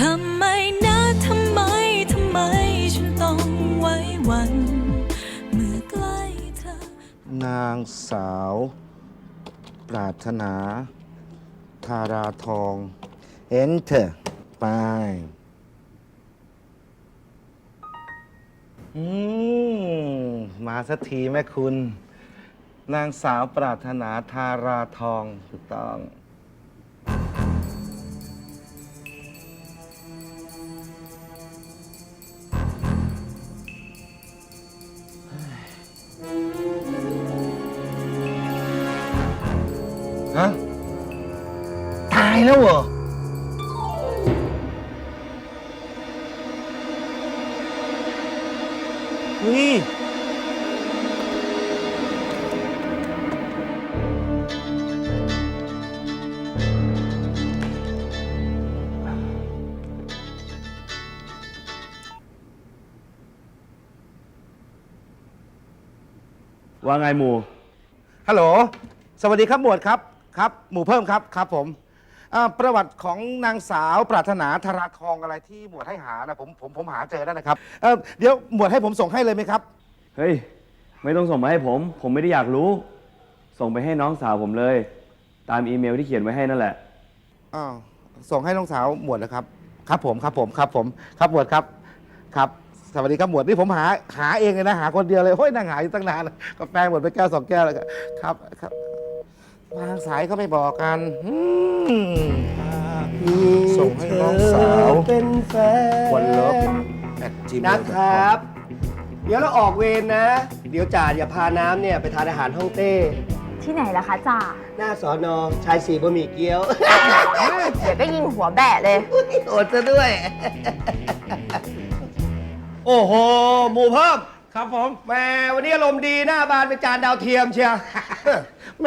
ทำไมนะทำไมทำไมฉันต้องไว้วัน เมื่อใกล้เธอ นางสาว ปรารถนา ธาราทอง enter ไปอืมมาสักทีแม่คุณ นางสาวปรารถนาธาราทองถูกต้อง แล้วเหรอเฮ้ยว่าไงหมู ฮัลโหล สวัสดีครับหมวดครับ ครับ หมู่เพิ่มครับ ครับผม อ่าประวัติของนางสาวปรารถนาธาราทองอะไรที่หมวดให้หานะผมผมผมหาเจอแล้วนะครับเอ่อเดี๋ยวหมวดให้ผมส่งให้เลยไหมครับ เฮ้ย ไม่ต้องส่งมาให้ผม ผมไม่ได้อยากรู้ ส่งไปให้น้องสาวผมเลย ตามอีเมลที่เขียนไว้ให้นั่นแหละ อ้าวส่งให้น้องสาวหมวดแล้วครับ ครับผมครับผมครับผมครับหมวดครับครับสวัสดีครับหมวดนี่ผมหาหาเองเลยนะหาคนเดียวเลยโอ้ยนั่งหาอยู่ตั้งนานกาแฟหมดไปแก้วสองแก้วแล้วก็ครับครับ วางสายก็ไม่บอกกันอืมส่งให้น้องสาวเป็นแฟนวันเลิฟแอดจีนะครับ เดี๋ยวเราออกเวรนะ เดี๋ยวจ่าอย่าพาน้ำเนี่ยไปทานอาหารฮ่องเต้ ที่ไหนล่ะคะจ่าหน้าสอนอชายสีบะหมี่เกี๊ยว เดี๋ยวก็ยิงหัวแบะเลย โอดซะด้วย โอ้โห หมูเพิ่มครับผม แหมวันนี้อารมณ์ดีหน้าบานเป็นจานดาวเทียมเชียว แหม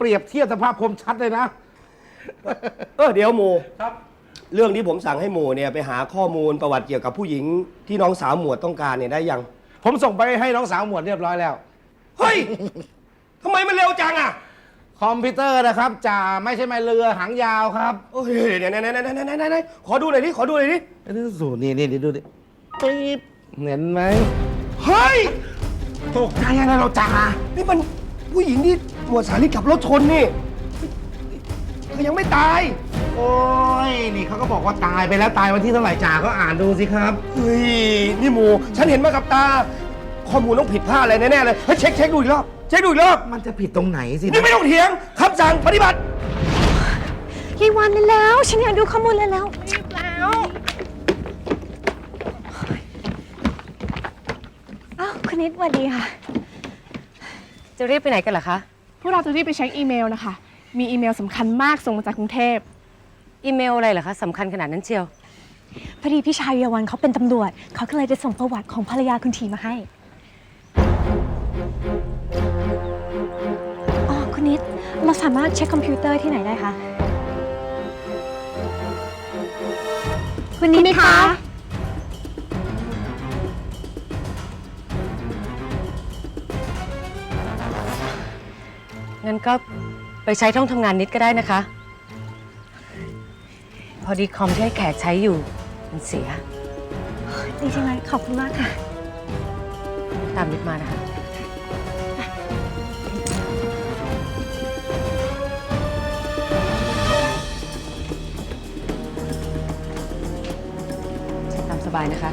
เปรียบเทียบสภาพคมชัดเลยนะ เออเดี๋ยวหมูครับ เรื่องที่ผมสั่งให้หมูเนี่ยไปหาข้อมูลประวัติเกี่ยวกับผู้หญิงที่น้องสาวหมวดต้องการเนี่ยได้ยัง ผมส่งไปให้น้องสาวหมวดเรียบร้อยแล้ว เฮ้ย ทำไมมันเร็วจังอะคอมพิวเตอร์นะครับจ่าไม่ใช่ไม้เรือหางยาวครับโอ้ยเดี๋ยวไหนไหนไหนไหนไหนไหนขอดูหน่อยดิขอดูหน่อยดินี่สูนี่นี่ดูดิปี๊บเห็นไหมเฮ้ยตกใจอะไรเราจ่านี่มันผู้หญิงที่ หมวดสาลิกขับรถชนนี่เขายังไม่ตาย โอ้ย นี่เขาก็บอกว่าตายไปแล้วตายวันที่เท่าไหร่จ่าก็อ่านดูสิครับเฮ้ยนี่หมูฉันเห็นมากับตา ข้อมูลต้องผิดพลาดอะไรแน่ๆเลยเฮ้ยเช็คเช็คดูอีกรอบเช็คดูอีกรอบมันจะผิดตรงไหนสินี่ไม่ต้องเถียงคำสั่งปฏิบัติยายวันแล้ว ฉันอยากดูข้อมูลแล้วรีบแล้วอ้าวคุณนิดสวัสดีค่ะ จะรีบไปไหนกันเหรอคะ พวกเราจะรีบไปเช็คอีเมลนะคะ มีอีเมลสำคัญมากส่งมาจากกรุงเทพ อีเมลอะไรเหรอคะสำคัญขนาดนั้นเชียว พอดีพี่ชายเยาวันเขาเป็นตำรวจ เขาก็เลยจะส่งประวัติของภรรยาคุณทีมาให้อ๋อคุณนิด เราสามารถเช็คคอมพิวเตอร์ที่ไหนได้คะคุณนิดคะ งั้นก็ไปใช้ห้องทำงานนิดก็ได้นะคะ พอดีคอมที่ให้แขกใช้อยู่ มันเสีย ดีจังเลยขอบคุณมากค่ะ ตามนิดมานะคะ ใช้ตามสบายนะคะ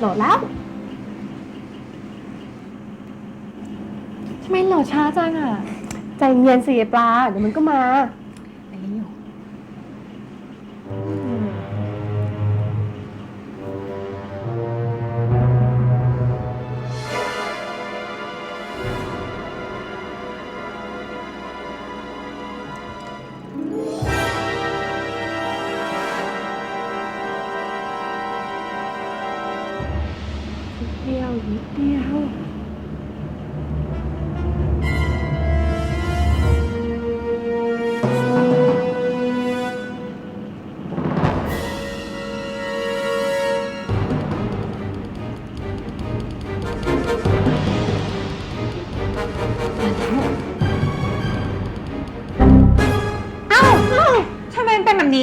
โหลดแล้ว ทำไมโหลดช้าจังอะ ใจเย็นสิยายปลา เดี๋ยวมันก็มา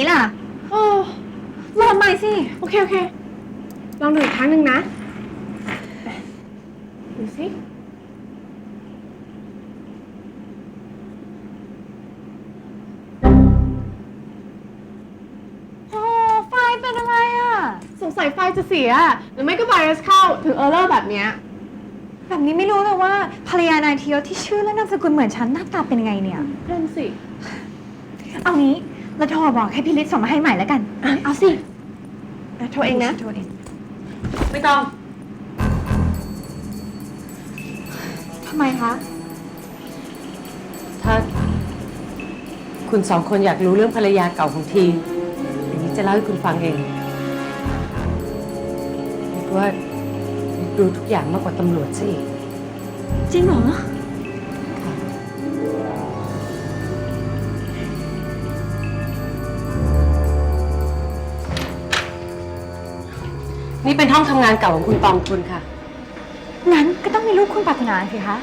นเป็นแบบนี้ล่ะ โอ้โหลดใหม่สิ โอเค โอเค ลองดูอีกครั้งหนึ่งนะ ดูสิ โอ้ไฟล์เป็นอะไรอะ สงสัยไฟจะเสีย หรือไม่ก็ไวรัสเข้าถึงเออร์เลอร์แบบเนี้ย แบบนี้ไม่รู้เลยว่าภรรยานายทียศที่ชื่อและนามสกุลเหมือนฉันหน้าตาเป็นยังไงเนี่ย นั่นสิ เอางี้ เราโทรบอกให้พี่ฤทธิ์ส่งมาให้ใหม่แล้วกัน เอาสิอะโทรเองนะ โทรเอง ไม่ต้อง ทำไมคะ ถ้า คุณสองคนอยากรู้เรื่องภรรยาเก่าของทีเดี๋ยวนี้จะเล่าให้คุณฟังเองคิดว่ารู้ทุกอย่างมากกว่าตำรวจซะอีก จริงเหรอ เป็นห้องทำงานเก่าของคุณปองคุณค่ะงั้นก็ต้องมีลูกคุณปรารถนาสิคะ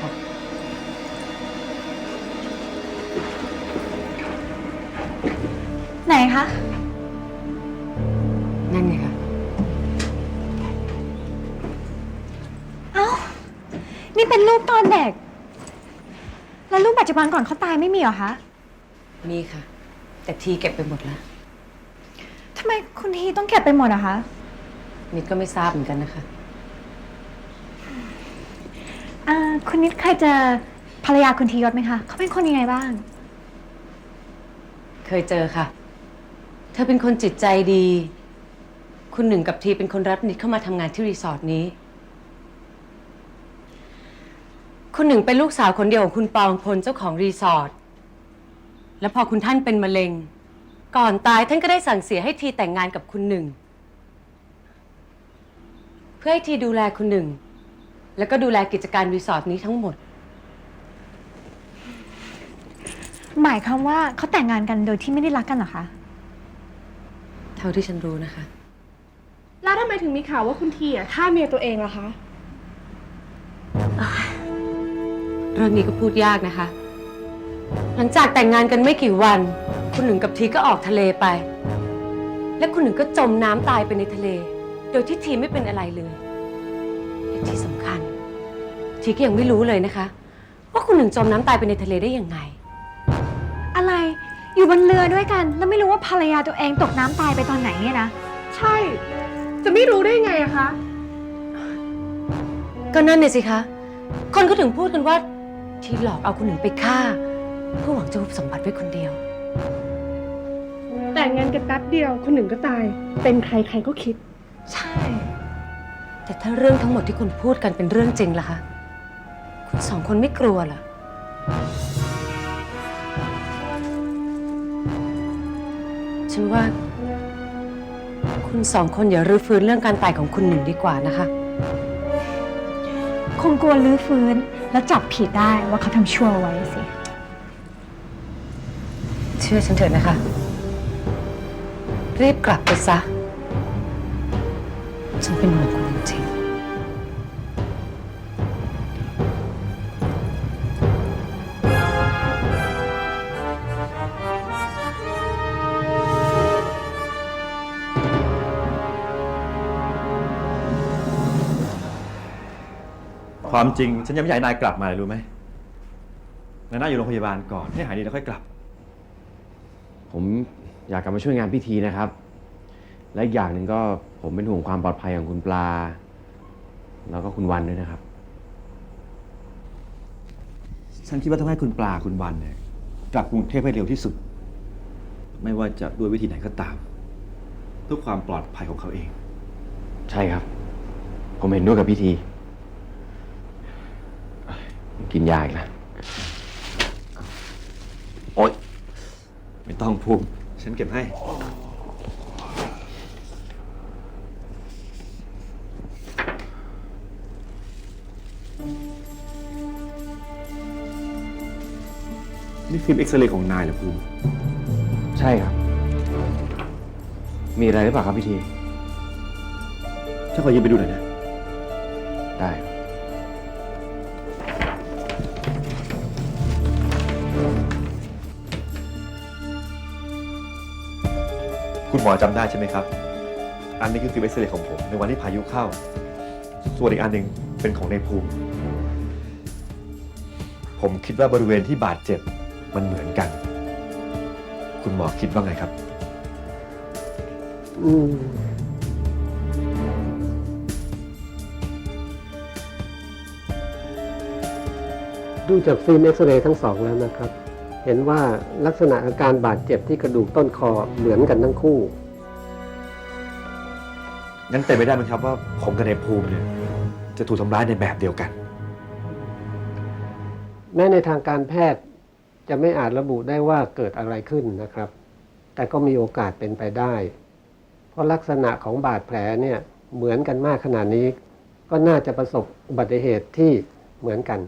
ครับไหนคะ นั่นไงคะเอ้า นี่เป็นรูปตอนเด็ก แล้วรูปปัจจุบันก่อนเขาตายไม่มีเหรอคะมีค่ะ แต่ทีเก็บไปหมดแล้ว ทำไมคุณทีต้องเก็บไปหมดอะคะ นิดก็ไม่ทราบเหมือนกันนะคะ อ่าคุณนิดเคยเจอภรรยาคุณทียศไหมคะเขาเป็นคนยังไงบ้าง เคยเจอค่ะ เธอเป็นคนจิตใจดี คุณหนึ่งกับทีเป็นคนรับนิดเข้ามาทำงานที่รีสอร์ทนี้ คุณหนึ่งเป็นลูกสาวคนเดียวของคุณปองพลเจ้าของรีสอร์ท แล้วพอคุณท่านเป็นมะเร็ง ก่อนตายท่านก็ได้สั่งเสียให้ทีแต่งงานกับคุณหนึ่งเพื่อให้ทีดูแลคุณหนึ่ง แล้วก็ดูแลกิจการรีสอร์ทนี้ทั้งหมด หมายความว่าเขาแต่งงานกันโดยที่ไม่ได้รักกันเหรอคะ เท่าที่ฉันรู้นะคะ แล้วทำไมถึงมีข่าวว่าคุณทีอะฆ่าเมียตัวเองล่ะคะ เรื่องนี้ก็พูดยากนะคะ หลังจากแต่งงานกันไม่กี่วัน คุณหนึ่งกับทีก็ออกทะเลไป และคุณหนึ่งก็จมน้ำตายไปในทะเล โดยที่ทีไม่เป็นอะไรเลยและที่สำคัญ ทีก็ยังไม่รู้เลยนะคะ ว่าคุณหนึ่งจมน้ำตายไปในทะเลได้ยังไง อะไรอยู่บนเรือด้วยกัน แล้วไม่รู้ว่าภรรยาตัวเองตกน้ำตายไปตอนไหนเนี่ยนะใช่ จะไม่รู้ได้ไงอะคะ ก็นั่นน่ะสิคะ คนก็ถึงพูดกันว่า ทีหลอกเอาคุณหนึ่งไปฆ่า เพื่อหวังจะหุบสมบัติไว้คนเดียว แต่งงานกันแป๊บเดียวคนหนึ่งก็ตาย เป็นใครใครก็คิด ใช่ แต่ถ้าเรื่องทั้งหมดที่คุณพูดกันเป็นเรื่องจริงล่ะคะ คุณสองคนไม่กลัวเหรอ ฉันว่า คุณสองคนอย่ารื้อฟื้นเรื่องการตายของคุณหนึ่งดีกว่านะคะ คงกลัวลื้อฟื้นแล้วจับผิดได้ว่าเขาทำชั่วไว้สิ เชื่อฉันเถอะนะคะ รีบกลับไปซะ ฉันเป็นห่วงคุณจริงๆความจริงฉันยังไม่อยากให้นายกลับมาเลยรู้ไหมนายน่าอยู่โรงพยาบาลก่อนให้หายดีแล้วค่อยกลับ ผมอยากกลับมาช่วยงานพิธีนะครับ และอีกอย่างหนึ่งก็ ผมเป็นห่วงความปลอดภัยของคุณปลา แล้วก็คุณวันด้วยนะครับ ฉันคิดว่าต้องให้คุณปลาคุณวันเนี่ยกลับกรุงเทพให้เร็วที่สุด ไม่ว่าจะด้วยวิธีไหนก็ตาม เพื่อความปลอดภัยของเขาเอง ใช่ครับ ผมเห็นด้วยกับพิธี กินยาอีกแล้วโอ๊ยไม่ต้องภูมิฉันเก็บให้ นี่ฟิล์มเอ็กซเรย์ของนายเหรอภูมิใช่ครับ มีอะไรหรือเปล่าครับพี่ที ถ้าขอยืมไปดูหน่อยนะ ได้คุณหมอจำได้ใช่ไหมครับ อันนี้คือฟิล์มเอ็กซเรย์ของผมในวันที่พายุเข้า ส่วนอีกอันหนึ่งเป็นของในภูมิ ผมคิดว่าบริเวณที่บาดเจ็บ มันเหมือนกัน คุณหมอคิดว่าไงครับดูจากฟิล์มเอ็กซเรย์ทั้งสองแล้วนะครับ เห็นว่าลักษณะอาการบาดเจ็บที่กระดูกต้นคอเหมือนกันทั้งคู่ งั้นเป็นไปได้ไหมครับว่าผมกับในภูมิเนี่ยจะถูกทำร้ายในแบบเดียวกัน แม้ในทางการแพทย์ จะไม่อาจระบุได้ว่าเกิดอะไรขึ้นนะครับ แต่ก็มีโอกาสเป็นไปได้ เพราะลักษณะของบาดแผลเนี่ยเหมือนกันมากขนาดนี้ ก็น่าจะประสบอุบัติเหตุที่เหมือนกัน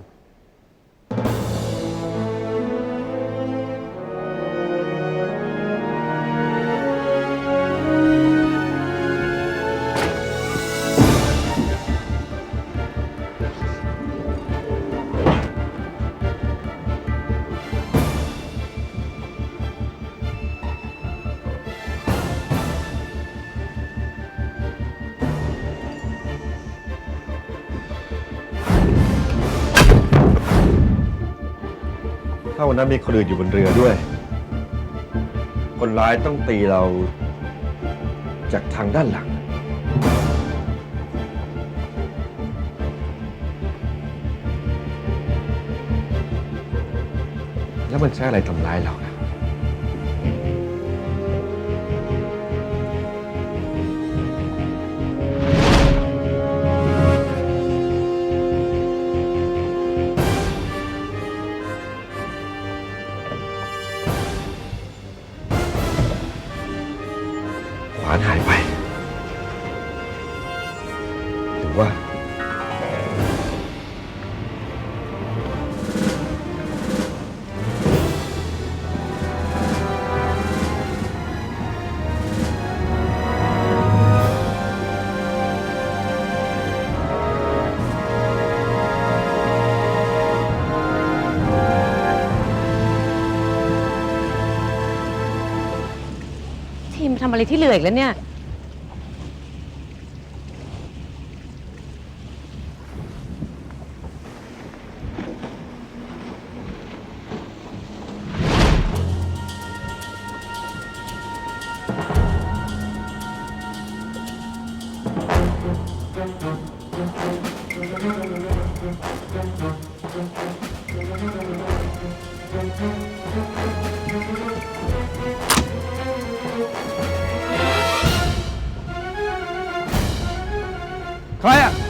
ถ้าวันนั้นมีคนอื่นอยู่บนเรือด้วย คนร้ายต้องตีเราจากทางด้านหลัง แล้วมันใช้อะไรทำร้ายเรานะ อะไรที่เหลืออีกแล้วเนี่ย 可以